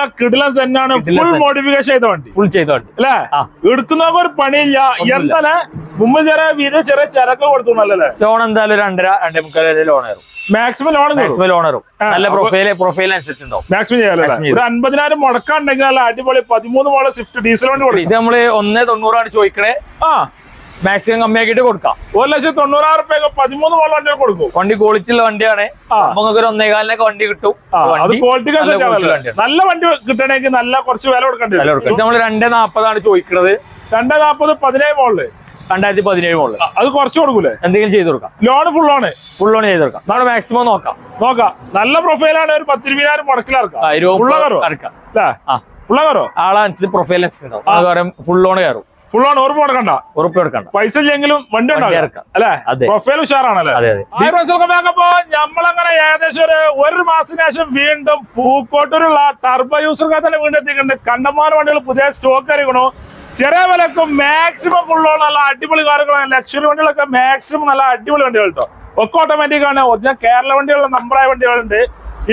നല്ല കിടിലൻ സെന്നാണ് full modification ചെയ്ത വണ്ടി. ഫുൾ ചെയ്ത വണ്ടി. അല്ലേ. എടുക്കുന്നവർക്ക് ഒരു പണിയില്ല. ഒന്നുമില്ല. എന്താ മുമ്പ് ചെറിയ വീത് ചെറിയ ചരക്ക് കൊടുത്തു ലോൺ എന്തായാലും രണ്ടര രണ്ടേ മുക്കാൽ വരെ ലോൺ ആയിരുന്നു മാക്സിമം ലോൺ മാക്സിമം ലോൺ നല്ല പ്രൊഫൈൽ പ്രൊഫൈൽ അനുസരിച്ചുണ്ടാവും. മാക്സിമം ചെയ്യാലോ ഒരു അൻപതിനായിരം മുടക്കാണ്ടെങ്കിൽ നല്ല അടിപൊളി പതിമൂന്ന് മോഡൽ സ്വിഫ്റ്റ് ഡീസൽ വണ്ടി ഇത് നമ്മൾ ഒന്നേ തൊണ്ണൂറാണ് ചോദിക്കണേ. ആ. മാക്സിമം കമ്മിയാക്കിയിട്ട് കൊടുക്കാം. ഒരു ലക്ഷത്തി തൊണ്ണൂറായിരം രൂപ പതിമൂന്ന് വണ്ടി കൊടുക്കും. വണ്ടി ക്വാളിറ്റി ഉള്ള വണ്ടിയാണ്. നിങ്ങൾക്ക് ഒരു ഒന്നേകാലിനൊക്കെ വണ്ടി കിട്ടും. അത് ക്വാളിറ്റി നല്ല വണ്ടി കിട്ടണമെങ്കിൽ നല്ല കുറച്ച് വില കൊടുക്കേണ്ടി വില കൊടുക്കും. നമ്മൾ രണ്ടേ നാപ്പതാണ് ചോദിക്കുന്നത് രണ്ടേ നാപ്പത് പതിനേഴ് മോളിൽ രണ്ടായിരത്തി പതിനേഴ് മോളിൽ അത് കുറച്ച് കൊടുക്കൂലേ? എന്തെങ്കിലും ചെയ്ത് കൊടുക്കാം. ലോൺ ഫുൾ ആണ്. ഫുൾ ലോൺ ചെയ്ത് കൊടുക്കാം. നമ്മൾ മാക്സിമം നോക്കാം. നോക്കാം. നല്ല പ്രൊഫൈലാണ് ഒരു പത്തിരുപതിനായിരം മുടക്കിലിറക്കാം ആളാ ഫുള്ള കയറോ ആളനുസരിച്ച് പ്രൊഫൈൽ ഫുൾ ലോൺ കയറും. ഫുൾ ആണ് ഓർമ്മ കൊടുക്കണ്ട ഉറപ്പ് കൊടുക്കണ്ട പൈസ ഇല്ലെങ്കിലും വണ്ടി അല്ലേ? പ്രൊഫൈൽ ഉഷാറാണല്ലേ? വേഗപ്പോ നമ്മളങ്ങനെ ഏകദേശം ഒരു ഒരു മാസത്തിന് ശേഷം വീണ്ടും പൂക്കോട്ടൂരുള്ള ടർബോ യൂസർക്ക് തന്നെ വീണ്ടും എത്തിക്കുന്നുണ്ട് കണ്ടമാനം വണ്ടികൾ പുതിയ സ്റ്റോക്ക് അറിയണോ ചെറിയ വിലക്കും മാക്സിമം ഓൺ നല്ല അടിപൊളി കാറുകളാണ്. ലക്ഷറി വണ്ടികളൊക്കെ മാക്സിമം നല്ല അടിപൊളി വണ്ടികൾ കേട്ടോ ഒക്കെ ഓട്ടോമാറ്റിക് ആണ്. ഒറിജിനൽ കേരള വണ്ടികളുടെ നമ്പറായ വണ്ടികളുണ്ട്.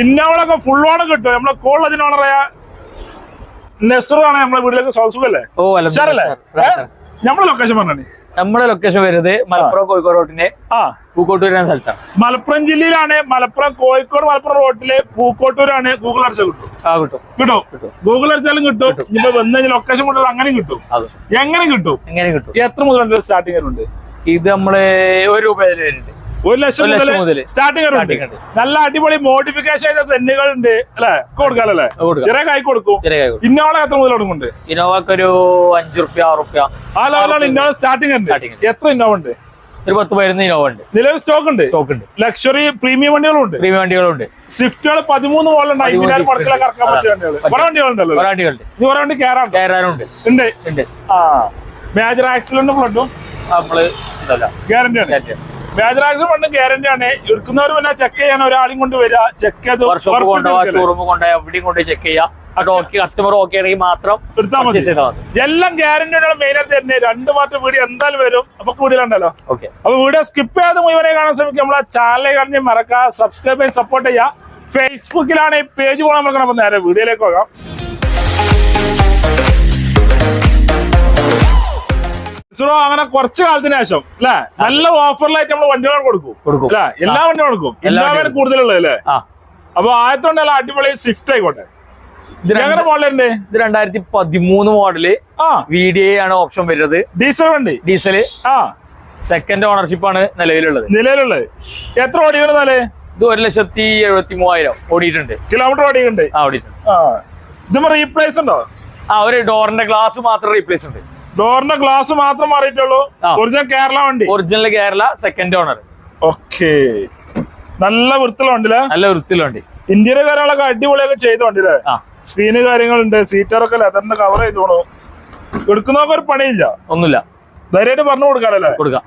ഇന്നോളൊക്കെ ഫുൾ ഓൺ കിട്ടും. നമ്മളെ കൂടുതൽ ഓണറായ നെസറാണ് നമ്മളെ വീട്ടിലേക്ക് സുഖല്ലേ? ഓ അല്ല നമ്മളെ ലൊക്കേഷൻ പറഞ്ഞേ നമ്മുടെ ലൊക്കേഷൻ വരുന്നത് മലപ്പുറം കോഴിക്കോട് റോഡിന്റെ ആ. പൂക്കോട്ടൂർ എന്ന സ്ഥലത്താണ്. മലപ്പുറം ജില്ലയിലാണ് മലപ്പുറം കോഴിക്കോട് മലപ്പുറം റോഡിലെ പൂക്കോട്ടൂരാണ് ഗൂഗിൾ അടിച്ചാൽ കിട്ടും. ആ കിട്ടും. കിട്ടും. ഗൂഗിൾ അടിച്ചാലും കിട്ടും. ഇപ്പൊ വന്നു ലൊക്കേഷൻ കൊണ്ടുള്ള അങ്ങനെയും കിട്ടും. എങ്ങനെ കിട്ടും? എങ്ങനെ കിട്ടും? എത്ര മുതൽ സ്റ്റാർട്ടിംഗ് ഉണ്ട് ഇത് നമ്മൾ ഒരു രൂപ വരെ വരുന്നുണ്ട്. ഒരു ലക്ഷം മുതൽ സ്റ്റാർട്ടിംഗ് ഉണ്ട്. ഉണ്ട്. നല്ല അടിപൊളി മോഡിഫിക്കേഷൻ ചെയ്ത സെന്നുകൾ ഉണ്ട് അല്ലെ? കൊടുക്കാല്ലേ ചെറിയ കൈ കൊടുക്കും. ഇന്നോള എത്ര മുതൽ തുടങ്ങുന്നുണ്ട്? ഇന്നോവക്ക് ഒരു അഞ്ചു റുപ്യ ആറ് റുപ്യ ആ ലെവലാണ് ഇന്നോവ സ്റ്റാർട്ടിംഗ് ഉണ്ട്. എത്ര ഇന്നോവ ഉണ്ട്? ഒരു പത്ത് പതിനൊന്ന് ഇന്നോവ ഉണ്ട്. നിലവിൽ സ്റ്റോക്ക് ഉണ്ട്? സ്റ്റോക്ക് ഉണ്ട്. ലക്ഷറി പ്രീമിയം വണ്ടികളും ഉണ്ട്? പ്രീമിയം വണ്ടികളുണ്ട് സ്വിഫ്റ്റുകൾ പതിമൂന്ന് മോളുണ്ട് അമ്പതിനായിരം Swift. മടക്കിലൊക്കെ ഇറക്കാൻ പറ്റിയ വണ്ടികൾ കുറെ വണ്ടികളുണ്ടല്ലോ വണ്ടികളുണ്ട് ഇനി കുറെ വണ്ടി കയറാൻ കയറാനുണ്ട് ഉണ്ട്. ഉണ്ട്. ആ. മേജർ ആക്സിഡന്റ് ഫ്ലഡും നമ്മൾ ഇതല്ല. ഗ്യാരണ്ടി ആണ്. മേജർ പണ്ട് ഗ്യാരണ്ടി ആണ്. എടുക്കുന്നവർ പിന്നെ ചെക്ക് ചെയ്യാൻ ഒരാളെയും കൊണ്ട് വരിക. ചെക്ക് ചെയ്ത് വർക്ക്ഷോപ്പ് കൊണ്ടുപോകാം ഷോറൂം കൊണ്ടുപോയി എവിടെയും കൊണ്ട് ചെക്ക് ചെയ്യാം. കസ്റ്റമർ ഓക്കെ ആണെങ്കിൽ മാത്രം എടുത്താൽ മതി. എല്ലാം ഗ്യാരണ്ടിയുടെ മെയിൻ ആയിട്ട് തന്നെ രണ്ട് പാർട്ട് വീഡിയോ എന്തായാലും വരും. അപ്പൊ കൂടുതലുണ്ടല്ലോ. ഓക്കെ അപ്പൊ വീഡിയോ സ്കിപ്പ് ചെയ്യാതെ മുഴുവനെ കാണാൻ ശ്രമിക്കുക. നമ്മളെ ചാനൽ കാണി മറക്കുക സബ്സ്ക്രൈബ് ചെയ്ത് സപ്പോർട്ട് ചെയ്യുക. ഫേസ്ബുക്കിലാണ് ഈ പേജ് പോകാൻ അപ്പൊ നേരെ വീഡിയോയിലേക്ക് പോകാം. സുറോ അങ്ങനെ കുറച്ചു കാലത്തിന് ശേഷം അല്ലെ നല്ല ഓഫറിലായിട്ട് നമ്മൾ വണ്ടികൾ കൊടുക്കും. കൊടുക്കും. അല്ലെ എല്ലാ വണ്ടിയും കൊടുക്കും. എല്ലാ എല്ലാവരും കൂടുതലുള്ളത് അല്ലേ അപ്പൊ ആദ്യത്തോണ്ട് നല്ല അടിപൊളി സ്വിഫ്റ്റ് ആയിക്കോട്ടെ. എങ്ങനെ മോഡലുണ്ട് ഇത് രണ്ടായിരത്തി പതിമൂന്ന് മോഡൽ ആ. വി ഡി എ ആണ് ഓപ്ഷൻ വരുന്നത്. ഡീസൽ വണ്ടി ഡീസൽ ആ. സെക്കൻഡ് ഓണർഷിപ്പ് ആണ് നിലവിലുള്ളത്. നിലവിലുള്ളത്. എത്ര ഓടിക്കണെന്നാലേ ഇത് ഒരു ലക്ഷത്തി എഴുപത്തി മൂവായിരം ഓടിയിട്ടുണ്ട്. കിലോമീറ്റർ ഓടിയിട്ടുണ്ട്. ആ ഓടിയിട്ടുണ്ട്. ഇത് ഇതുമ്പോ റീപ്ലേസ് ഉണ്ടോ? ആ ഒരു ഡോറിന്റെ ഗ്ലാസ് മാത്രം റീപ്ലേസ് ഉണ്ട്. ഡോറിന്റെ ഗ്ലാസ് മാത്രം മാറിയിട്ടുള്ളൂ. ഒറിജിനൽ കേരള വണ്ടി. Original Kerala second owner okay. നല്ല വൃത്തിയുള്ള വണ്ടിയില്ലേ നല്ല വൃത്തിയുള്ള വണ്ടി. ഇന്ത്യയിലെ കാര്യങ്ങളൊക്കെ അടിപൊളിയൊക്കെ ചെയ്ത ആ. സ്ക്രീന് കാര്യങ്ങളുണ്ട് സീറ്ററൊക്കെ ലെതറിന്റെ കവർ ചെയ്ത് പോണു. എടുക്കുന്നവർക്ക് ഒരു പണിയില്ല. ഒന്നുമില്ല. ധൈര്യമായിട്ട് പറഞ്ഞു കൊടുക്കാറല്ലേ കൊടുക്കാം.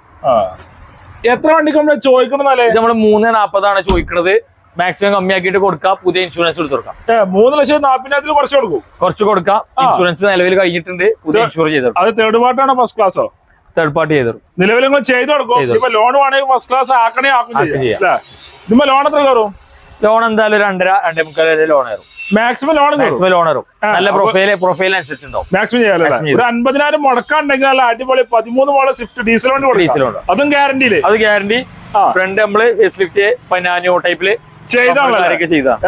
എത്ര വണ്ടിക്ക് നമ്മൾ ചോദിക്കണം നമ്മൾ മൂന്ന് നാപ്പതാണ് ചോദിക്കുന്നത് മാക്സിമം കമ്മിയാക്കിയിട്ട് കൊടുക്കാം പുതിയ ഇൻഷുറൻസ് എടുത്ത് കൊടുക്കാം. മൂന്ന് ലക്ഷം നാൽപ്പതിനായിരത്തിൽ കുറച്ച് കൊടുക്കും. കുറച്ച് കൊടുക്കാം. ഇൻഷുറൻസ് നിലവിൽ കഴിഞ്ഞിട്ടുണ്ട് പുതിയ ഇൻഷുർ ചെയ്ത് അത് തേർഡ് പാർട്ടാണോ ഫസ്റ്റ് ക്ലാസ്സോ തേർഡ് പാർട്ടി ചെയ്തു നിലവിൽ നിങ്ങൾ ചെയ്തു കൊടുക്കും. ഇപ്പൊ ലോൺ വേണമെങ്കിൽ ഫസ്റ്റ് ക്ലാസ് ആക്കണേ ആക്കും. ഇതിപ്പോ ലോൺ എത്ര കയറും? ലോൺ എന്തായാലും രണ്ടര രണ്ടേ മുക്കാൽ വരെ ലോൺ കയറും. മാക്സിമം ലോൺ മാക്സിമം ലോൺ കയറും. നല്ല പ്രൊഫൈൽ പ്രൊഫൈൽ അനുസരിച്ചുണ്ടാവും മാക്സിമം Maximum ഒരു അൻപതിനായിരം മുടക്കാണ്ടെങ്കിൽ നല്ല അടിപൊളി പതിമൂന്ന് മോളെ സ്വിഫ്റ്റ് ഡീസൽ വണ്ടി ഡീസൽ അതും ഗ്യാരണ്ടി അത് ഗ്യാരണ്ടി. ഫ്രണ്ട് നമ്മൾ സ്വിഫ്റ്റ് പതിനാനോ ടൈപ്പിൽ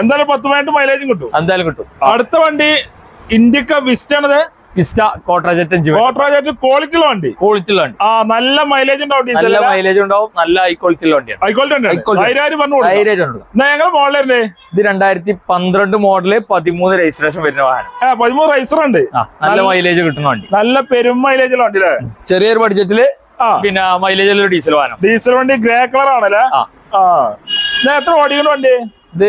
എന്തായാലും പത്ത് പതിനെട്ട് മൈലേജും കിട്ടും. എന്തായാലും കിട്ടും. അടുത്ത വണ്ടി ഇൻഡിക്ക വിസ്റ്റണത് വിസ്റ്റ അഞ്ച് ക്വാളിറ്റി വണ്ടി. ക്വാളിറ്റി ആ നല്ല മൈലേജ് ഉണ്ടാവും നല്ല മൈലേജ് ഉണ്ടാവും നല്ല ഹൈ ക്വാളിറ്റി വണ്ടിയാണ്. എന്നാ ഞങ്ങൾ മോളിലല്ലേ ഇത് രണ്ടായിരത്തി പന്ത്രണ്ട് മോഡൽ പതിമൂന്ന് രജിസ്ട്രേഷൻ വരുന്ന വാഹനം. പതിമൂന്ന് രജിസ്റ്റർ ഉണ്ട്. നല്ല മൈലേജ് കിട്ടുന്ന വണ്ടി. നല്ല പെരും മൈലേജ് ഉള്ള വണ്ടി ചെറിയൊരു ബഡ്ജറ്റിൽ പിന്നെ മൈലേജ് ഡീസൽ വാഹനം. ഡീസൽ വണ്ടി ഗ്രേ കളർ ആണല്ലേ? ആ. എത്ര ഓടിക്കുന്ന വണ്ടി? ഇത്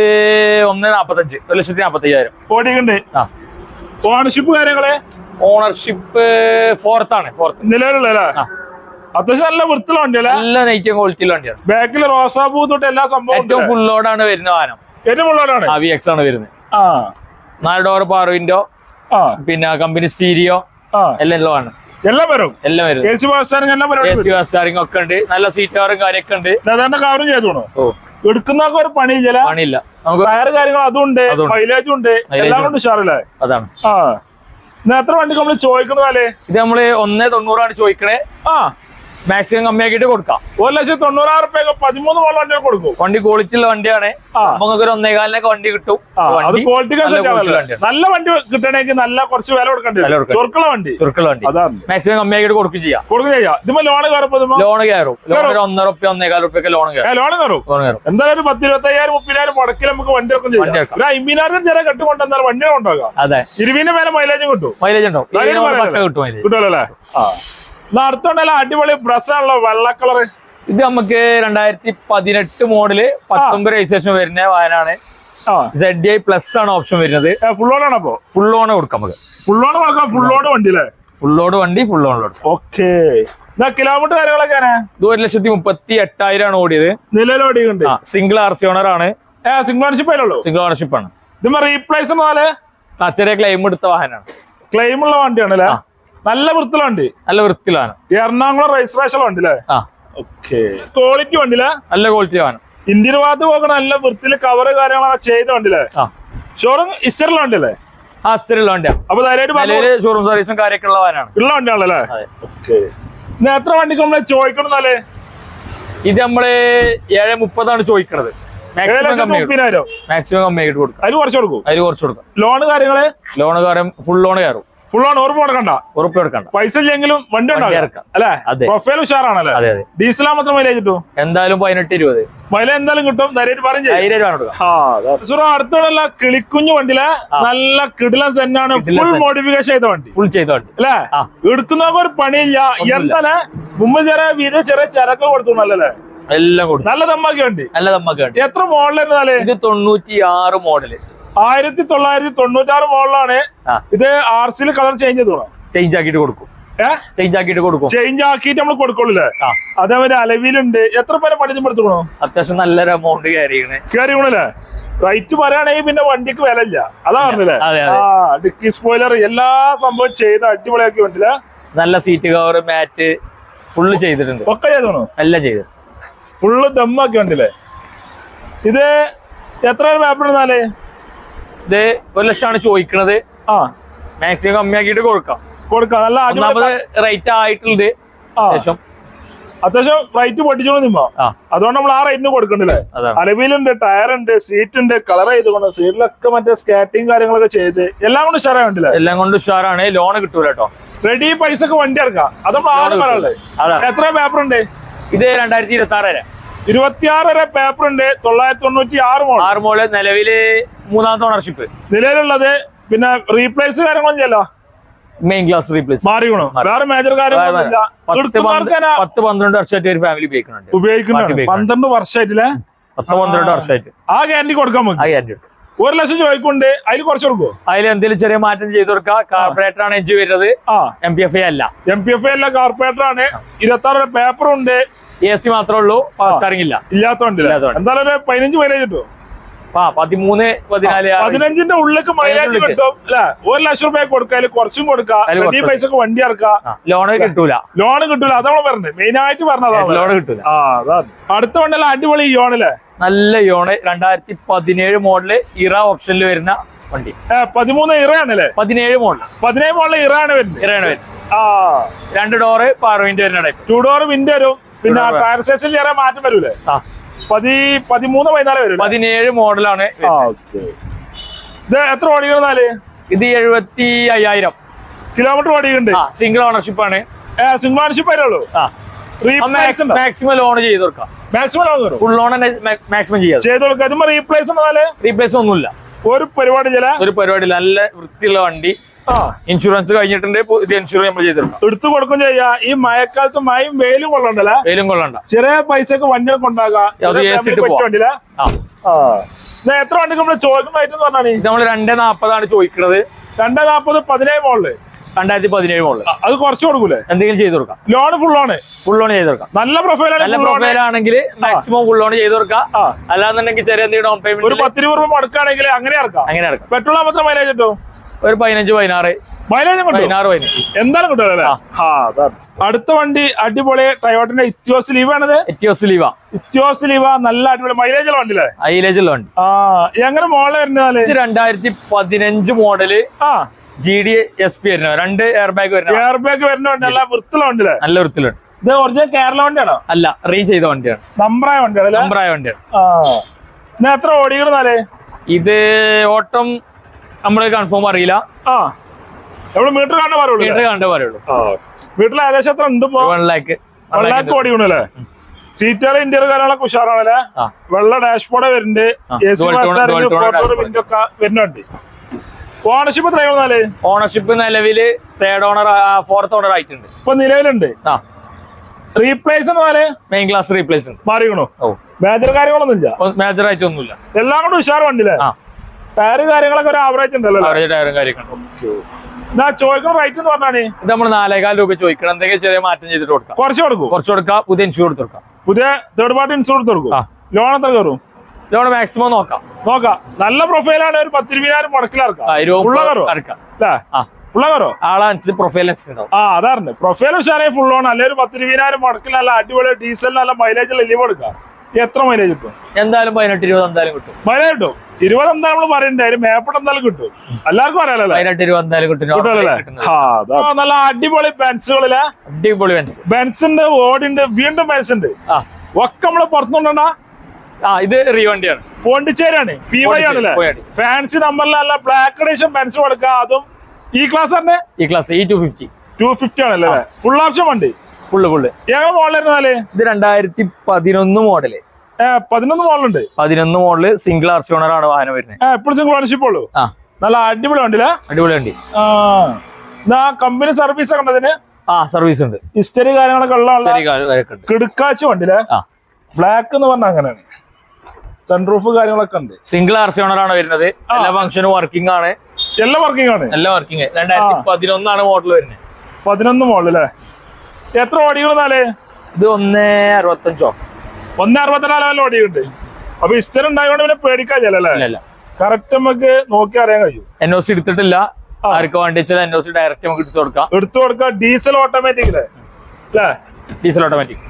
ഒന്ന് നാപ്പത്തഞ്ച് ഒരു ലക്ഷത്തി നാപ്പത്തി അയ്യായിരം ഓടിക്കുന്നുണ്ട് ആ. ഓണർഷിപ്പ് കാര്യങ്ങളെ? ഓണർഷിപ്പ് ഫോർത്ത് ആണ് ഫോർത്ത് നിലവിലുള്ള. അത്യാവശ്യം നല്ല വൃത്തിയുള്ള വണ്ടിയല്ലേ? നല്ല നെയ്റ്റും ക്വാളിറ്റി ഉള്ള വണ്ടിയാണ്. ബാക്കിൽ റോസാപ്പൂ തൊട്ട് എല്ലാ സംഭവം ഏറ്റവും ഫുൾ ലോഡാണ് വരുന്ന വാഹനം. ഏറ്റവും ഉള്ളവരാണ് ആ വി എക്സ് ആണ് വരുന്നത്. ആ. നാല് ഡോർ പവർ വിൻഡോ ആ. പിന്നെ കമ്പനി സ്റ്റീരിയോ ആ. എല്ലാം ഉള്ളതാണ് എല്ലാം വരും? എല്ലാം വരും. എ സി ബസ് സ്റ്റാൻഡിംഗ് എല്ലാം എ പരിപാടി സി സ്റ്റാറിംഗ് ഒക്കെ ഉണ്ട്. നല്ല സീറ്റ് കവറും കാര്യമൊക്കെ ഉണ്ട്. ലെതറിന്റെ കവറും ചെയ്തോണോ ഓ. എടുക്കുന്നൊക്കെ ഒരു പണിയില്ല പണിയില്ല. നമുക്ക് ടയർ കാര്യങ്ങൾ അതുണ്ട്. മൈലേജും ഉണ്ട് എല്ലാം കൊണ്ട് ഉഷാറല്ലേ? അതാണ്. ആ. എത്ര വണ്ടി നമ്മൾ ചോദിക്കുന്നതല്ലേ ഇത് നമ്മൾ ഒന്നേ തൊണ്ണൂറാണ് ചോദിക്കണേ. ആ. മാക്സിമം കമ്മിയാക്കിയിട്ട് കൊടുക്കാം. ഒരു ലക്ഷത്തി തൊണ്ണൂറായിരം റുപ്യ പതിമൂന്ന് വണ്ടി കൊടുക്കും. വണ്ടി ക്വാളിറ്റി ഉള്ള വണ്ടിയാണ്. നമുക്കൊരു ഒരു ഒന്നേകാലിനൊക്കെ വണ്ടി കിട്ടും. ആ, അത് ക്വാളിറ്റി നല്ല വണ്ടി കിട്ടണമെങ്കിൽ നല്ല കുറച്ച് വില കൊടുക്കേണ്ടി ചുരുക്കുള്ള വണ്ടി. ചുരുക്കുള്ള വണ്ടി. മാക്സിമം കമ്മിയാക്കിയിട്ട് കൊടുക്കും ചെയ്യാം. കൊടുക്കുക ചെയ്യാം. ഇതിപ്പോ ലോണ് കയറും ലോൺ കയറും. ലോൺ ഒന്നര റുപ്യ ഒന്നേകാൽ റുപ്യൊക്കെ ലോൺ കയറും. ലോണ് കയറും. ലോൺ കയറും. എന്തായാലും പത്ത് ഇരുപത്തി അയ്യായിരം മുപ്പതിനായിരം മുടക്കിൽ നമുക്ക് വണ്ടി ഇറക്കും ചെയ്യാം. ഒരു അമ്പതിനായിരം ചില കെട്ടുകൊണ്ടെന്നാൽ വണ്ടി കൊണ്ടുപോകാം. അതെ. ഇരുപതിന് മേലെ മൈലേജും കിട്ടും. മൈലേജ് ഉണ്ടോ? Mileage ഇതിന് പറയാലോ. പക്ക കിട്ടും മൈലേജ് കിട്ടുമല്ലോ അടുത്തുണ്ടല്ലോ അടിപൊളി ബ്രസ്സാണല്ലോ വെള്ള കളറ്. ഇത് നമുക്ക് രണ്ടായിരത്തി പതിനെട്ട് മോഡൽ പത്തൊമ്പത് രജിസ്ട്രേഷൻ വരുന്ന വാഹനമാണ്. സെഡ് ഐ പ്ലസ് ആണ് ഓപ്ഷൻ വരുന്നത്. ഫുൾ ഓൺ ആണോ അപ്പോ? ഫുൾ ഓൺ കൊടുക്കാം നമുക്ക്. ഫുൾ ഓൺ കൊടുക്കാം ഫുൾ ഓൺ വണ്ടി അല്ലേ? ഫുൾ ഓൺ വണ്ടി ഫുൾ ഓൺ കൊടുക്കും. ഓക്കെ കിലോമീറ്റർ കാര്യങ്ങളൊക്കെ ഇത് ഒരു ലക്ഷത്തി മുപ്പത്തി എട്ടായിരം ആണ് ഓടിയത്. നിലവിൽ ഓടിയുണ്ട് സിംഗിൾ ആർ സി ഓണർ ആണ്. സിംഗിൾ ഓണർഷിപ്പ് അല്ലല്ലോ സിംഗിൾ ഓണർഷിപ്പ് ആണ്. ഇത് റീപ്ലേസ് ചെറിയ ക്ലെയിം എടുത്ത വാഹനമാണ്. ക്ലെയിം ഉള്ള വണ്ടിയാണ് അല്ലേ ആ. നല്ല വൃത്തിലുണ്ട് നല്ല വൃത്തിലാണ് എറണാകുളം രജിസ്ട്രേഷൻ അല്ലേ ആ. ഓക്കെ ക്വാളിറ്റി ഉണ്ടല്ലേ നല്ല ക്വാളിറ്റി ആണ്. ഇന്ത്യൻ ഭാഗത്ത് പോകണ നല്ല വൃത്തിയിൽ കവറ് കാര്യങ്ങളൊക്കെ ചെയ്തോണ്ടല്ലേ ഷോറൂം ഇസ്റ്ററിലുണ്ടല്ലേ ആ സ്ഥിരമുള്ള വണ്ടിയാണ് അപ്പൊ ധൈര്യമായിട്ട് നിലവിൽ ഷോറൂം സർവീസും കാര്യമൊക്കെ ഉള്ള വാഹനമാണ് ഉള്ള വണ്ടിയാണല്ലേ? ഓക്കെ എത്ര വണ്ടിക്ക് നമ്മൾ ചോദിക്കണമെന്നാലേ ഇത് നമ്മൾ ഏഴ് മുപ്പതാണ് ചോദിക്കണത്. മാക്സിമം കമ്മി ആയിട്ട് കൊടുക്കും. അതിന് കുറച്ച് കൊടുക്കും. അതിൽ കുറച്ച് കൊടുക്കും. ലോണ് കാര്യങ്ങൾ? ലോൺ കാര്യം ഫുൾ ലോൺ കയറും. ഫുൾ ഓൺ ഉറപ്പ് കൊടുക്കണ്ട. ഉറപ്പ് കൊടുക്കണ്ട. പൈസ ഇല്ലെങ്കിലും വണ്ടി വണ്ടി ഉണ്ടാകും ഇറക്കാം. അല്ലേ? പ്രൊഫൈൽ ഉഷാറാണല്ലേ? ഡീസലാ മാത്രം മൈലേജ് കിട്ടും? എന്തായാലും പതിനെട്ട് ഇരുപത്. മൈല എന്തായാലും കിട്ടും. പറഞ്ഞു കൊടുക്കാം. സുറ അടുത്തുള്ള കിളിക്കുഞ്ഞു വണ്ടിയിലെ നല്ല കിടിലൻ സെന്നാണ് ഫുൾ മോഡിഫിക്കേഷൻ ചെയ്ത വണ്ടി. ഫുൾ ചെയ്ത വണ്ടി. അല്ലെ. എടുക്കുന്നവർക്ക് ഒരു പണിയില്ല. എന്താണ് മുമ്പ് ചെറിയ വീതി ചെറിയ ചരക്ക് കൊടുത്തുണ്ടല്ലേ എല്ലാം കൊടുക്കും നല്ല തമ്മാക്കി വണ്ടി. നല്ല തമ്മാക്കി വണ്ടി. എത്ര മോഡലായിരുന്നു ഇത് തൊണ്ണൂറ്റി ആറ് മോഡൽ ആയിരത്തി തൊള്ളായിരത്തി തൊണ്ണൂറ്റാറ് മോളിലാണ്. ഇത് ആർ സിയിൽ കളർ ചേഞ്ച് ചെയ്ത് ചേഞ്ച് ആക്കിയിട്ട് കൊടുക്കും. ചേഞ്ച് ആക്കിയിട്ട് കൊടുക്കും. ചേഞ്ച് ആക്കിയിട്ട് നമ്മൾ കൊടുക്കുള്ളൂ അതേപോലെ അലവിലുണ്ട്. എത്ര പേരെ എടുത്തുക്കണോ അത്യാവശ്യം നല്ലൊരു എമൗണ്ട് കയറി വീണല്ലേ റൈറ്റ് പറയുകയാണെങ്കിൽ പിന്നെ വണ്ടിക്ക് വില ഇല്ല. അതാ പറഞ്ഞില്ലേ ആ. ഡിക്കി സ്പോയിലർ എല്ലാ സംഭവം ചെയ്ത് അടിപൊളിയാക്കി വണ്ടില്ല നല്ല സീറ്റ് കവർ മാറ്റ് ഫുള്ള് ചെയ്തിട്ടുണ്ട്. ഒക്കെ ചെയ്തോണോ? എല്ലാം ചെയ്തു. ഫുള്ള് ദമ്മാക്കി വണ്ടില്ലേ ഇത് എത്ര പേപ്പർ ഇടുന്നാലേ? ഇത് ഒരു ലക്ഷമാണ് ചോദിക്കണത്. ആ. മാക്സിമം കമ്മിയാക്കിയിട്ട് കൊടുക്കാം. കൊടുക്കാം. നല്ല ഒന്നാമത് റേറ്റ് ആയിട്ടുണ്ട് അത്യാവശ്യം. അത്യാവശ്യം റേറ്റ് പൊട്ടിച്ചോളൂ നിമ്മ അതുകൊണ്ട് നമ്മൾ ആ റേറ്റിന് കൊടുക്കണ്ടല്ലേ? അലവിലുണ്ട് ടയർ ഉണ്ട് സീറ്റ് ഉണ്ട് കളർ ചെയ്തുകൊണ്ട് സീറ്റിലൊക്കെ മറ്റേ സ്കാറ്റിങ് കാര്യങ്ങളൊക്കെ ചെയ്ത് എല്ലാം കൊണ്ട് ഉഷാറായിട്ടില്ലേ എല്ലാം കൊണ്ട് ഉഷാറാണ്. ലോൺ കിട്ടൂല കേട്ടോ റെഡി പൈസക്ക് വണ്ടി ഇറക്കാം. അത് നമ്മൾ ആദ്യം പറയാനുള്ളത്. എത്ര പേപ്പർ ഉണ്ട്? ഇത് രണ്ടായിരത്തി ഇരുപത്തി ആറ് വരെ. ഇരുപത്തിയാറ് വരെ പേപ്പർ ഉണ്ട്. തൊള്ളായിരത്തി തൊണ്ണൂറ്റി ആറ് മോൾ. ആറ് മോൾ നിലവിൽ മൂന്നാമത്തെ ഓണർഷിപ്പ് നിലവിലുള്ളത് പിന്നെ റീപ്ലേസ് കാര്യങ്ങളൊന്നും ചെയ്യല്ലോ മെയിൻ ക്ലാസ് റീപ്ലേസ് മാറിയോ വേറെ മേജർ പത്ത് പന്ത്രണ്ട് വർഷമായിട്ട് ഒരു ഫാമിലി ഉപയോഗിക്കുന്നുണ്ട്. ഉപയോഗിക്കുന്നുണ്ട്. പന്ത്രണ്ട് വർഷമായിട്ടില്ലേ? പത്ത് പന്ത്രണ്ട് വർഷമായിട്ട്. ആ ഗ്യാരണ്ടി കൊടുക്കാൻ ആ ഗ്യാരണ്ടി ഒരു ലക്ഷം ചോദിക്കുന്നുണ്ട്. അതിൽ കുറച്ച് കൊടുക്കുമോ അതിൽ എന്തെങ്കിലും ചെറിയ മാറ്റം ചെയ്ത് കൊടുക്കുക. കാർപ്പറേറ്റർ ആണ് എഞ്ചി വരുന്നത്. എം പി എഫ് ഐ അല്ല. എം പി എഫ് ഐ അല്ല കാർപ്പറേറ്റർ ആണ്. ഇരുപത്തി ആറ് പേപ്പർ ഉണ്ട്. എ സി മാത്രമേ ഉള്ളൂ പവർ സ്റ്റാറിംഗ് ഇല്ല ഇല്ലാത്തോണ്ട്. എന്തായാലും ഒരു പതിനഞ്ച് മൈലേജ് കിട്ടും ആ പതിമൂന്ന് പതിനാല് പതിനഞ്ചിന്റെ ഉള്ളിലേക്ക് മൈലേജ് കിട്ടും. അല്ലെ? ഒരു ലക്ഷം രൂപ കൊടുക്കാം കുറച്ചും കൊടുക്കാം ഈ പൈസ കുറച്ച് വണ്ടി ഇറക്കാം ലോണ് കിട്ടൂല. ലോൺ കിട്ടൂല. അതാണ് പറഞ്ഞത്. മെയിൻ ആയിട്ട് പറഞ്ഞതാണ് ലോണ് കിട്ടൂല. അടുത്ത വണ്ടല്ല അടിപൊളി യോണല്ലേ നല്ല യോണ് രണ്ടായിരത്തി പതിനേഴ് മോഡൽ ഇറ ഓപ്ഷനിൽ വരുന്ന വണ്ടി. പതിമൂന്ന് ഇറയാണല്ലേ? പതിനേഴ് മോഡൽ പതിനേഴ് മോഡൽ ഇറയാണ് വരുന്നത്. ഇറയാണ് വരുന്നത്. ആ. രണ്ട് ഡോറ് പാർവിന്റെ വരുന്ന ടൈപ്പ് ടൂ ഡോർ വിൻഡ് വരും. പിന്നെ. ടയർ സൈസിൽ ചെറിയ മാറ്റം വരൂലേ? പതി പതിമൂന്ന് പതിനാല് വരും പതിനേഴ് മോഡലാണ് ഇത് എത്ര ഓടിക്കണമെന്നാൽ ഇത് എഴുപത്തി അയ്യായിരം. കിലോമീറ്റർ ഓടിക്കുന്നുണ്ട് സിംഗിൾ ഓണർഷിപ്പ് ആണ്. സിംഗിൾ ഓണർഷിപ്പ് വരുള്ളൂ? മാക്സിമം ലോൺ ചെയ്ത് കൊടുക്കാം. Maximum loan full loan maximum ചെയ്യാം. ചെയ്ത് കൊടുക്കാം. റീപ്ലേസ് റീപ്ലേസ് ഒന്നുമില്ല. ഒരു പരിപാടി ചില ഒരു പരിപാടി നല്ല വൃത്തിയുള്ള വണ്ടി. ഇൻഷുറൻസ് കഴിഞ്ഞിട്ടുണ്ട്. ഇത് ഇൻഷുറൻസ് നമ്മൾ ചെയ്തിട്ടുണ്ട്. എടുത്തു കൊടുക്കും ചെയ്യാ. ഈ മഴക്കാലത്ത് മഴയും വെയിലും കൊള്ളണ്ടല്ലേ? വെയിലും കൊള്ളണ്ട. ചെറിയ പൈസക്ക് വണ്ടികൾ കൊണ്ടാകാം അത് AC ഇട്ട് ആ. ഇത് എത്ര വണ്ടി നമ്മൾ ചോദിക്കുന്ന എന്ന് പറഞ്ഞാൽ നമ്മൾ രണ്ടേ നാപ്പതാണ് ചോദിക്കുന്നത് രണ്ടേ നാപ്പത് പതിനേഴ് മോളിൽ. രണ്ടായിരത്തി പതിനേഴ് മോഡൽ അത് കുറച്ച് കൊടുക്കൂലേ? എന്തെങ്കിലും ചെയ്ത് കൊടുക്കാം. ലോൺ ഫുൾ ആണ്. ഫുൾ ലോൺ ചെയ്ത് കൊടുക്കാം. നല്ല പ്രൊഫൈൽ നല്ല പ്രൊഫൈൽ ആണെങ്കിൽ മാക്സിമം ഫുൾ ലോൺ ചെയ്ത് കൊടുക്കാം. അല്ലാന്നുണ്ടെങ്കിൽ ചെറിയ എന്തെങ്കിലും ഡൗൺ ഒരു പേയ്മെന്റ് പത്തിരുപത് രൂപ മുടക്കുകയാണെങ്കിൽ അങ്ങനെ ഇറക്കാം. അങ്ങനെ ഇറക്കാം. പെട്രോൾ മാത്രം മൈലേജ് കിട്ടും? ഒരു പതിനഞ്ച് പതിനാറ്. മൈലേജ് പതിനാറ് പതിനഞ്ച്. എന്തായാലും കിട്ടുമല്ലേ അടുത്ത വണ്ടി അടിപൊളി ടയോട്ടിന്റെ ഇത്യോസ് ലീവ് ആണത്? ഇത്യോസ് ലീവ. ഇത്യോസ് ലീവ നല്ല അടിപൊളി മൈലേജ് ഉള്ള മൈലേജുള്ള മൈലേജ് ഉള്ള വണ്ടി. ആ എങ്ങനെ മോളെ വരുന്നത് രണ്ടായിരത്തി പതിനഞ്ച് മോഡൽ ആ. ജി ഡി എസ് പി വരുന്നോ? രണ്ട് എയർ ബാഗ് വരുന്നോ? എയർ ബാഗ് വരുന്ന വണ്ടി നല്ല വൃത്തിലുണ്ടല്ലേ നല്ല വൃത്തിലുണ്ട് ഇത് ഒറിജിനൽ കേരള വണ്ടിയാണോ? അല്ല റീ ചെയ്ത വണ്ടിയാണ്. നമ്പറായ വണ്ടിയാണ് നമ്പറായ വണ്ടിയാണ്. എത്ര ഓടിക്കണെന്നാലേ ഇത് ഓട്ടം നമ്മൾ കൺഫേം അറിയില്ല. ആ. നമ്മൾ മീറ്റർ കാണാൻ പറയുള്ളൂ മീറ്റർ കണ്ടേ പറയുള്ളൂ. വീട്ടിൽ ഏകദേശം എത്ര ഉണ്ട് ഇപ്പൊ? വൺ ലാക്ക് വെള്ളാക്ക് ഓടിക്കണല്ലേ? സീറ്റുകൾ ഇന്ത്യയിൽ കാര്യങ്ങളൊക്കെ ഉഷാറാണല്ലേ. വെള്ള ഡാഷ്ബോർഡ് വരുന്നുണ്ട്. എ സി വരുന്നുണ്ട് ഓണർഷിപ്പ് ഓണർഷിപ്പ് നിലവിൽ തേർഡ് ഓണർ ഫോർത്ത് ഓണർ ആയിട്ടുണ്ട്. ഇപ്പൊ നിലവിലുണ്ട്? ആ. റീപ്ലേസ് മെയിൻ ക്ലാസ് റീപ്ലേസ് ഓ. മേജർ കാര്യങ്ങളൊന്നും ഇല്ല? മേജർ ആയിട്ട് ഒന്നുമില്ല. എല്ലാം കൂടെ ഉഷാർ വണ്ടിയില്ലേ? ആ. ടയറ് കാര്യങ്ങളൊക്കെ ഒരു ആവറേജ് ഉണ്ടല്ലോ? അവരുടെ ടയറും എന്നാ ചോദിക്കുന്ന റേറ്റ് എന്ന് പറഞ്ഞാണ് ഇത് നമ്മൾ നാലേകാൽ രൂപ ചോദിക്കണം. എന്തെങ്കിലും ചെറിയ മാറ്റം ചെയ്തിട്ട് കൊടുക്കാം. കുറച്ച് കൊടുക്കും. കുറച്ച് കൊടുക്കാം. പുതിയ ഇൻഷുർ കൊടുത്തു കൊടുക്കാം. പുതിയ തേർഡ് പാർട്ടി ഇൻഷുർ കൊടുക്കും. ആ. ലോൺ എത്ര കയറും? ഇതോടെ മാക്സിമം നോക്കാം. നോക്കാം. നല്ല പ്രൊഫൈലാണ് ഒരു പത്തിരുപതിനായിരം മുടക്കിലിറക്കാം ഫുള്ള ആളനുസരിച്ച് പ്രൊഫൈൽ ആ. അതാണ് പ്രൊഫൈൽ ഉഷാറായി ഫുൾ ഓൺ അല്ലെ ഒരു പത്തിരുപതിനായിരം മുടക്കിൽ നല്ല അടിപൊളി ഡീസൽ നല്ല മൈലേജ് ലീവ് കൊടുക്കാം എത്ര മൈലേജ് കിട്ടും? എന്തായാലും പതിനെട്ട് ഇരുപത് എന്തായാലും കിട്ടും. മൈലേജ് കിട്ടും. ഇരുപത് എന്തായാലും നമ്മൾ പറയണ്ടായാലും മേപ്പട്ട് എന്തായാലും കിട്ടും. എല്ലാവർക്കും അറിയാലോ പതിനെട്ട് ഇരുപത് എന്തായാലും കിട്ടും. നല്ല അടിപൊളി ബെൻസുകളിലെ അടിപൊളി ബെൻസ് ബെൻസ് ഉണ്ട് ഓടിണ്ട് വീണ്ടും ബെൻസ് ഉണ്ട്. ഒക്കെ നമ്മൾ പുറത്തുകൊണ്ടാ ആ ഇത് റീവണ്ടിയാണ് പോണ്ടിച്ചേരാണ് പി വൈ ആണല്ലേ. ഫാൻസി നമ്പറിലല്ല ബ്ലാക്ക് എഡീഷൻ ബെൻസ് കൊടുക്കുക. അതും ഈ ക്ലാസ് തന്നെ? E class E two fifty two fifty ആണല്ലേ? ഫുൾ ഓപ്ഷൻ വണ്ടി? ഫുള്ള് ഫുള്ള് ഏക മോഡലായിരുന്നാൽ ഇത് രണ്ടായിരത്തി പതിനൊന്ന് മോഡൽ പതിനൊന്ന് മോഡലുണ്ട് പതിനൊന്ന് മോഡൽ സിംഗിൾ ആർസി ആണ് വാഹനം വരുന്നത്. എപ്പോഴും സിംഗിൾ ഓണർഷിപ്പ് ഉള്ളൂ? ആ. നല്ല അടിപൊളി വണ്ടില്ല അടിപൊളി വണ്ടി. ആ. കമ്പനി സർവീസ് ഒക്കെ ഉണ്ടതിന് ആ സർവീസ് ഉണ്ട്. ഹിസ്റ്ററി കാര്യങ്ങളൊക്കെ ഉള്ള കിടക്കാച്ചു വണ്ടിയില്ലേ? ബ്ലാക്ക് എന്ന് പറഞ്ഞാൽ അങ്ങനെയാണ്. സൺറൂഫ് കാര്യങ്ങളൊക്കെ ഉണ്ട്. സിംഗിൾ ആർസി ആണ് വരുന്നത്. എല്ലാ ഫംഗ്ഷനും വർക്കിംഗ് ആണ്. എല്ലാ വർക്കിംഗ് ആണ്. എല്ലാ വർക്കിംഗ് രണ്ടായിരത്തി പതിനൊന്നാണ് മോഡൽ വരുന്നത്. പതിനൊന്ന് മോഡൽ അല്ലേ എത്ര ഓടികളെന്നാലേ ഇത് ഒന്ന് അറുപത്തഞ്ചോ? ഒന്ന് അറുപത്തിനാല് ഓടിയുണ്ട് അപ്പൊ ഇസ്റ്റർ ഉണ്ടായതുകൊണ്ട് പിന്നെ പേടിക്കാല്ലേ കറക്റ്റ് നമുക്ക് നോക്കി അറിയാൻ കഴിയും. എൻ ഒ സി എടുത്തിട്ടില്ല. ആർക്ക് വേണ്ടി വെച്ചാൽ എൻ ഒ സി ഡയറക്റ്റ് നമുക്ക് എടുത്തു കൊടുക്കാം. എടുത്തു കൊടുക്കാം ഡീസൽ ഓട്ടോമാറ്റിക് അല്ലേ? ഡീസൽ ഓട്ടോമാറ്റിക്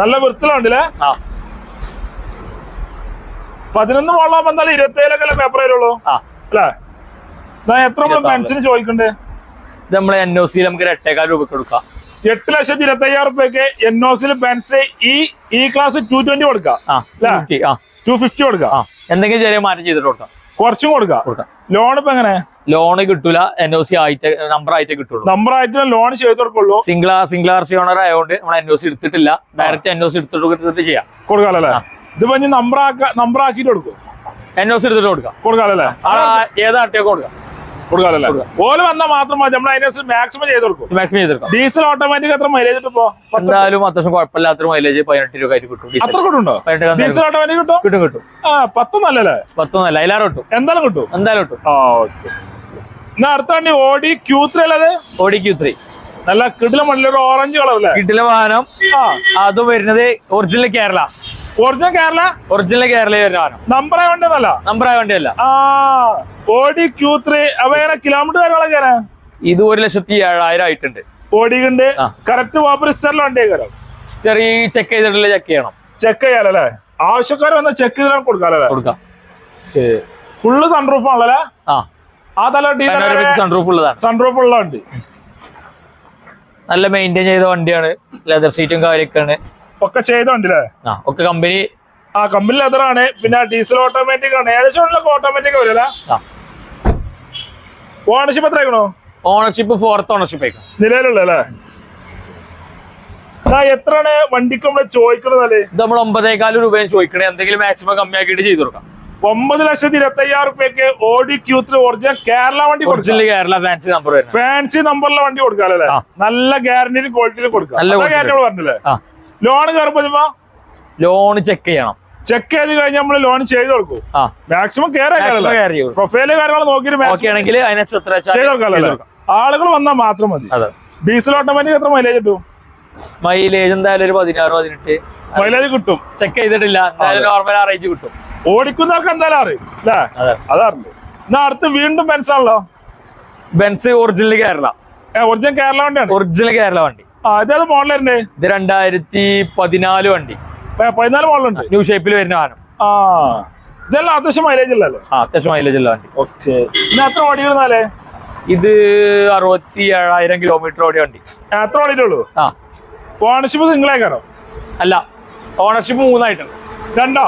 നല്ല വൃത്തിലുണ്ടല്ലേ ആ. പതിനൊന്ന് വള്ളം വന്നാലും ഇരുപത്തി ഏഴൊക്കെ പേപ്പർ വരുള്ളൂ അല്ലേ? എത്ര നമ്മൾ ഇരുപത്താറ്. ചോദിക്കണ്ടേ? ഇത് നമ്മളെ എൻ ഒ സിയിൽ നമുക്ക് എട്ടേക്കാൽ രൂപയ്ക്ക് കൊടുക്കാം. എട്ട് ലക്ഷത്തി ഇരുപത്തി അയ്യായിരം റുപ്യക്ക് എൻ ഒ സി ബെൻസ് ഈ ഈ ക്ലാസ് ടു ട്വന്റി കൊടുക്കാം. ആ ഇല്ല. 50, ആ. ടു ഫിഫ്റ്റി കൊടുക്കാം. എന്തെങ്കിലും ചെറിയ മാറ്റം ചെയ്തിട്ട് കൊടുക്കാം. കുറച്ചും കൊടുക്കാം. കൊടുക്കാം. ലോൺ ഇപ്പൊ എങ്ങനെ? ലോൺ കിട്ടൂല എൻ ഒ സി ആയിട്ട് നമ്പർ ആയിട്ട് കിട്ടുള്ളൂ. നമ്പർ ആയിട്ട് ലോൺ ചെയ്ത് കൊടുക്കുള്ളൂ. Single single R C owner ആയതുകൊണ്ട് നമ്മൾ എൻ ഒ സി എടുത്തിട്ടില്ല. ഡയറക്റ്റ് എൻ ഒ സി എടുത്തിട്ട് ചെയ്യാം. കൊടുക്കാമല്ലേ ഇതിപ്പോ ഇനി നമ്പറാക്ക നമ്പറാക്കിട്ട് കൊടുക്കും. എൻ ഒ സി എടുത്തിട്ട് കൊടുക്കാം. കൊടുക്കാമല്ലേ ഏത് ആർട്ടിയൊക്കെ കൊടുക്കാം. കൊടുക്കാമല്ലേ ഓൽ വന്നാൽ മാത്രം മതി. നമ്മൾ അതിനനുസരിച്ച് മാക്സിമം ചെയ്ത് കൊടുക്കും. മാക്സിമം ചെയ്തെടുക്കാം ഡീസൽ ഓട്ടോമാറ്റിക് എത്ര മൈലേജ് ഇപ്പോ എന്തായാലും അത്യാവശ്യം കുഴപ്പമില്ലാത്ത മൈലേജ് പതിനെട്ട് രൂപ ആയിട്ട് കിട്ടും. അത്ര കിട്ടുണ്ടോ? ഡീസൽ ഓട്ടോമാറ്റിക് കിട്ടും? കിട്ടും കിട്ടും ആ പത്തൊന്നല്ലേ പത്തൊന്നല്ല അതിലാറ് കിട്ടും. എന്തായാലും കിട്ടും? എന്തായാലും കിട്ടും. ആ ഓക്കെ. എന്നാ അടുത്ത വണ്ടി ഓടി ക്യൂ ത്രീ അല്ലത് ഓടി ക്യൂ ത്രീ നല്ല കിടില മണ്ണിലൊരു ഓറഞ്ച് കളർ അല്ലേ? കിട്ടിലെ വാഹനം. അതും വരുന്നത് original Kerala. Original Kerala original കേരളയിൽ വരുന്ന വാഹനം നമ്പർ ആയ വണ്ടി ഒന്നല്ല നമ്പർ ആയ വണ്ടിയല്ല. ആ ഓടി ക്യൂ ത്രീ അപ്പൊ എങ്ങനെ കിലോമീറ്റർ കാര്യങ്ങളൊക്കെ ഇത് ഒരു ലക്ഷത്തി ഏഴായിരം ആയിട്ടുണ്ട്. ഓടിയുണ്ട്. കറക്റ്റ് വാപ്പർ സ്റ്ററിൽ വണ്ടി കയറാം ചെറിയ ചെക്ക് ചെയ്തിട്ടില്ല ചെക്ക് ചെയ്യണം. ചെക്ക് ചെയ്യാലല്ലേ? ആവശ്യക്കാർ വന്ന ചെക്ക് ചെയ്താൽ കൊടുക്കാല്ലേ കൊടുക്കാം. ഫുള്ള് സൺറൂഫ് ആണല്ലേ ആ. ആ തല സൺറൂഫ് ഉള്ളതാണ്. സൺറൂഫ് ഉള്ള വണ്ടി. നല്ല മെയിന്റെയിൻ ചെയ്ത വണ്ടിയാണ്. ലെതർ സീറ്റും കാര്യമൊക്കെയാണ്. ഒക്കെ ചെയ്ത വണ്ടി ആ ഒക്കെ കമ്പനി ആ കമ്പനി ലെതർ ആണ്. പിന്നെ ഡീസൽ ഓട്ടോമാറ്റിക് ആണ്. ഏകദേശം ഓട്ടോമാറ്റിക് വരില്ല? ഓണർഷിപ്പ് എത്ര ആയിക്കണോ ഓണർഷിപ്പ് ഫോർത്ത് ഓണർഷിപ്പ് ആയിക്കണം നിലവിലുള്ള എത്രയാണ് വണ്ടിക്ക് നമ്മൾ ചോദിക്കണതല്ലേ ഇത് നമ്മൾ ഒമ്പതേകാൽ രൂപയും ചോദിക്കണേ. എന്തെങ്കിലും മാക്സിമം കമ്മിയാക്കിയിട്ട് ചെയ്തു കൊടുക്കാം. ഒമ്പത് ലക്ഷത്തി ഇരുപത്തി അയ്യായിരം റുപ്യക്ക് ഓടി ക്യൂ ത്രീ ഒറിജിനൽ കേരള വണ്ടി കൊടുക്കില്ല കേരള ഫാൻസി നമ്പർ ഫാൻസി നമ്പറിലെ വണ്ടി കൊടുക്കാല്ലേ. നല്ല ഗ്യാരണ്ടിയിലും ക്വാളിറ്റിയിലും കൊടുക്കാം. നല്ല ഗ്യാരണ്ടി പറഞ്ഞില്ലേ? ലോൺ കയറുമ്പോ ലോൺ ചെക്ക് ചെയ്യണം. ചെക്ക് ചെയ്ത് കഴിഞ്ഞാൽ നമ്മൾ ലോൺ ചെയ്ത് കൊടുക്കും. മാക്സിമം കയറി പ്രൊഫൈൽ കാര്യങ്ങൾ നോക്കിയിട്ട്. ആളുകൾ വന്നാൽ മാത്രം മതി. ഡീസൽ ഓട്ടോമാറ്റിക് എത്ര മൈലേജ് കിട്ടും? മൈലേജ് എന്തായാലും ഒരു പതിനാറ് പതിനെട്ട്. മൈലേജ് കിട്ടും. ചെക്ക് ചെയ്തിട്ടില്ല. നോർമൽ ആ റേഞ്ച് കിട്ടും. ഓടിക്കുന്നവർക്ക് എന്തായാലും അറിയും. അല്ലേ അതെ. അതറിഞ്ഞു. എന്നാ അടുത്ത് വീണ്ടും മനസ്സാണല്ലോ Benz original Kerala original Kerala വണ്ടിയാണ്. ഒറിജിനൽ കേരള വണ്ടി. ഇതേത് മോഡലുണ്ട് ഇത് രണ്ടായിരത്തി പതിനാല് വണ്ടി. പതിനാല് മോഡലുണ്ട് ന്യൂ ഷേപ്പിൽ വരുന്ന വാഹനം ആ ഇതല്ല അത്യാവശ്യം മൈലേജ് ഉള്ളല്ലോ ആ അത്യാവശ്യം മൈലേജ് ഉള്ള വണ്ടി. ഓക്കെ. ഇന്ന് എത്ര ഓടിയിരുന്നാലേ ഇത് അറുപത്തി ഏഴായിരം കിലോമീറ്റർ ഓടിയ വണ്ടി. എത്ര ഓടിയിട്ടുള്ളൂ? ആ. ഓണർഷിപ്പ് നിങ്ങളേക്കാണോ അല്ല ഓണർഷിപ്പ് മൂന്നായിട്ടുണ്ട് രണ്ടോ?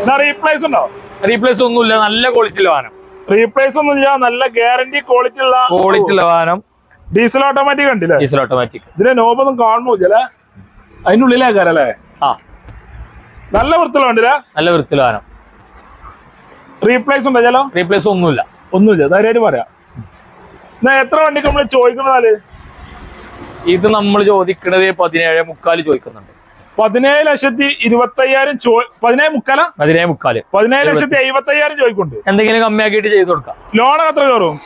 എന്നാ റീപ്ലേസ് ഉണ്ടോ? റീപ്ലേസ് ഒന്നുമില്ല നല്ല ക്വാളിറ്റി ഉള്ള വാഹനം റീപ്ലേസ് ഒന്നുമില്ല നല്ല ഗ്യാരണ്ടി ക്വാളിറ്റി ഉള്ള ക്വാളിറ്റി ഉള്ള വാഹനം ഡീസൽ ഓട്ടോമാറ്റിക് കണ്ടില്ല? ഡീസൽ ഓട്ടോമാറ്റിക് ഇതിന്റെ നോബൊന്നും കാണുന്നില്ല അതിന്റെ ഉള്ളിലേക്കാരല്ലേ ആ. നല്ല വൃത്തിയുള്ള വണ്ടിയില്ല നല്ല വാഹനം റീപ്ലേസ് ഉണ്ടോ ചിലോ? റീപ്ലേസ് ഒന്നുമില്ല. ഒന്നുമില്ല ധൈര്യമായിട്ട് പറയാം. എന്നാ എത്ര വണ്ടിക്ക് നമ്മൾ ചോദിക്കുന്നതാൽ ഇത് നമ്മൾ ചോദിക്കുന്നത് പതിനേഴ് മുക്കാൽ ചോദിക്കുന്നുണ്ട്. പതിനേഴ് ലക്ഷത്തി ഇരുപത്തയ്യായിരം അയ്യായിരം പതിനേഴ് മുക്കാല? പതിനേഴ് മുക്കാൽ. പതിനേഴ് ലക്ഷത്തി എഴുപത്തയ്യായിരം ചോദിക്കുന്നുണ്ട്. എന്തെങ്കിലും കമ്മിയാക്കിയിട്ട് ചെയ്ത് കൊടുക്കാം. ലോണൊക്കെ എത്ര കയറും?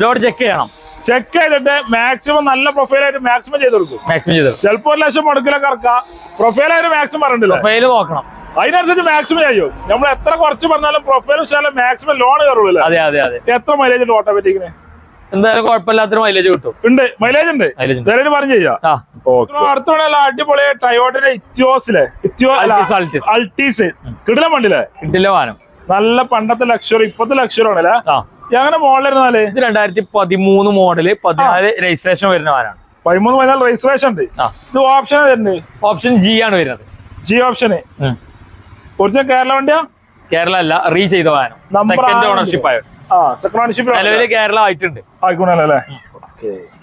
ലോൺ ചെക്ക് ചെയ്യണം. ചെക്ക് ചെയ്തിട്ട് മാക്സിമം നല്ല പ്രൊഫൈലായിട്ട് മാക്സിമം ചെയ്ത് കൊടുക്കും. മാക്സിമം ചെയ്ത് ചിലപ്പോ ഒരു ലക്ഷം മുടക്കിലൊക്കെ ഇറക്കാം പ്രൊഫൈലായിട്ട് മാക്സിമം പറഞ്ഞിട്ടില്ല? പ്രൊഫൈൽ നോക്കണം. അതിനനുസരിച്ച് മാക്സിമം ചെയ്യും. നമ്മൾ എത്ര കുറച്ച് പറഞ്ഞാലും പ്രൊഫൈലും ശേഷം മാക്സിമം ലോൺ കയറുള്ളൂ അതെ അതെ അതെ. എത്ര മൈലേജ് ഉണ്ട് ഓട്ടോമാറ്റിക്കിന് എന്തായാലും കുഴപ്പമില്ലാത്തൊരു മൈലേജ് കിട്ടും. ഉണ്ട്. മൈലേജ് ഉണ്ട്. എന്തായാലും പറഞ്ഞു ചെയ്യാം. ആ. അടുത്തോടെ അടിപൊളി ടയോട്ടിന്റെ ഇത്യോസിലെ അൾട്ടിസ് കിടിലം വണ്ടിലെ കിടിലം വാഹനം. നല്ല പണ്ടത്തെ ലക്ഷറി ഇപ്പത്തെ ലക്ഷറി ആണല്ലേ? അങ്ങനെ മോഡൽ ഇത് രണ്ടായിരത്തി പതിമൂന്ന് മോഡൽ പതിനാല് രജിസ്ട്രേഷൻ വരുന്ന വാഹനമാണ് പതിമൂന്ന് പതിനാല് രജിസ്ട്രേഷൻ ഉണ്ട്. ആ. ഇത് ഓപ്ഷൻ ഓപ്ഷൻ ജി ആണ് വരുന്നത്. ജി ഓപ്ഷന്. ഒറിജിനൽ കേരള വണ്ടിയാ? കേരള അല്ല റീ ചെയ്ത വാഹനം. Number സെക്കൻഡ് ഓണർഷിപ്പ് ആയത് ആ സെക്കൻഡ് ഓണർഷിപ്പ് കേരള ആയിട്ടുണ്ട്. ആയിക്കോണല്ലേ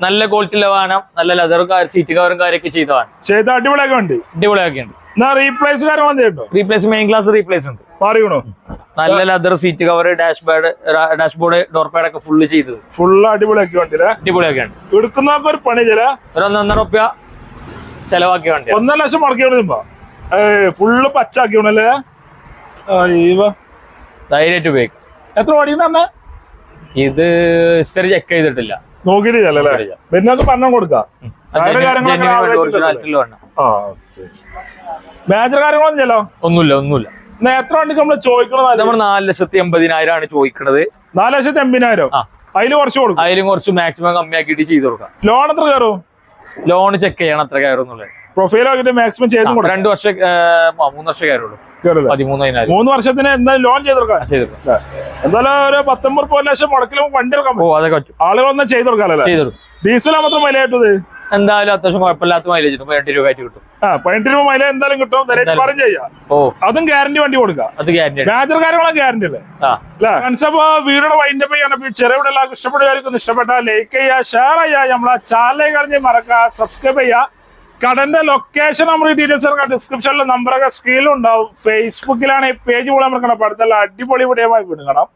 നല്ല ക്വാളിറ്റി ഉള്ള വാഹനം നല്ല ലെതർ സീറ്റ് കവറും കാര്യമൊക്കെ ചെയ്ത വാഹനം. ചെയ്ത അടിപൊളിയൊക്കെ ഉണ്ട് അടിപൊളിയൊക്കെ ഉണ്ട് എന്നാ റീപ്ലേസ് കാര്യം വന്നു കേട്ടോ. റീപ്ലേസ് മെയിൻ ക്ലാസ് റീപ്ലേസ് ഉണ്ട്. മാറിയണോ? നല്ല leather seat cover dash board dash board door pad ഒക്കെ ഫുള്ള് ചെയ്തത്. ഫുള്ള് അടിപൊളിയാക്കി വണ്ടിയില്ലേ? അടിപൊളിയാക്കിയാണ് എടുക്കുന്നവർക്ക് ഒരു പണി ചില ഒരു ഒന്നൊന്നര റുപ്യ ചെലവാക്കിയ വണ്ടി ഒന്നര ലക്ഷം മുടക്കി വിടുമ്പോ ഫുള്ള് പച്ചാക്കിയോണല്ലേ ധൈര്യമായിട്ട് ഉപയോഗിക്കും. എത്ര ഓടിയെന്ന് ഇത് ഹിസ്റ്ററി ചെക്ക് ചെയ്തിട്ടില്ല. നോക്കിയിട്ടില്ല. പിന്നെ പറഞ്ഞു കൊടുക്കാം. മേജർ കാര്യങ്ങളൊന്നും ചെല്ലോ ഒന്നുമില്ല ഒന്നുമില്ല. എത്ര വണ്ടിക്ക് നമ്മൾ ചോദിക്കണത് നമ്മൾ നാല് ലക്ഷത്തി എൺപതിനായിരം ആണ് ചോദിക്കണത്. നാല് ലക്ഷത്തി എൺപതിനായിരം? അതിൽ കുറച്ച് കൊടുക്കും. അതിലും കുറച്ച് മാക്സിമം കമ്മിയാക്കിയിട്ട് ചെയ്ത് കൊടുക്കാം. ലോൺ എത്ര കയറും? ലോൺ ചെക്ക് ചെയ്യണം എത്ര കയറുന്നുള്ളത് പ്രൊഫൈൽ ഇതിന്റെ മാക്സിമം ചെയ്ത് കൊടുക്കും. രണ്ട് വർഷം മൂന്ന് വർഷം കയറുള്ളൂ. മൂന്ന് വർഷത്തിന് എന്തായാലും ലോൺ ചെയ്ത് കൊടുക്കാം ചെയ്ത് എന്തായാലും ഒരു പത്തൊമ്പത് ഒരു ലക്ഷം മുടക്കിലും വണ്ടി എടുക്കാൻ ഓ ഒന്നും പറ്റും. ആളുകളൊന്നും ചെയ്ത് ഡീസൽ മാത്രം മൈലേറ്റത് എന്തായാലും അത്യാവശ്യം കുഴപ്പമില്ലാത്ത മൈലേജ് പതിനെട്ട് രൂപ ആയിട്ട് കിട്ടും. ആ പതിനെട്ട് രൂപ മൈലേജ് എന്തായാലും കിട്ടും. ചെയ്യാം. അതും ഗ്യാരണ്ടി വണ്ടി കൊടുക്കാം. അത് ഗ്യാരണ്ടി മേജർ കാര്യങ്ങളും ഗ്യാരണ്ടി അല്ലേ? വീഡിയോ വൈൻഡ് അപ്പ് ചെയ്യണം ചെറുവിടെ എല്ലാവർക്കും ഇഷ്ടപ്പെടുകയായിരിക്കും. ഇഷ്ടപ്പെട്ടാൽ ലൈക്ക് ചെയ്യുക ഷെയർ ചെയ്യുക. നമ്മളെ ചാനലേ കളഞ്ഞ് മറക്കുക സബ്സ്ക്രൈബ് ചെയ്യുക. കടന്റെ ലൊക്കേഷൻ നമ്മൾ ഡീറ്റെയിൽസ് ഇറക്കാം ഡിസ്ക്രിപ്ഷനിൽ നമ്പറൊക്കെ സ്ക്രീനിലുണ്ടാവും ഫേസ്ബുക്കിലാണ് ഈ പേജ് പോലെ നമ്മൾ കണ്ടപ്പോൾ അടുത്തുള്ള അടിപൊളി വീഡിയോ വീണ്ടും കാണാം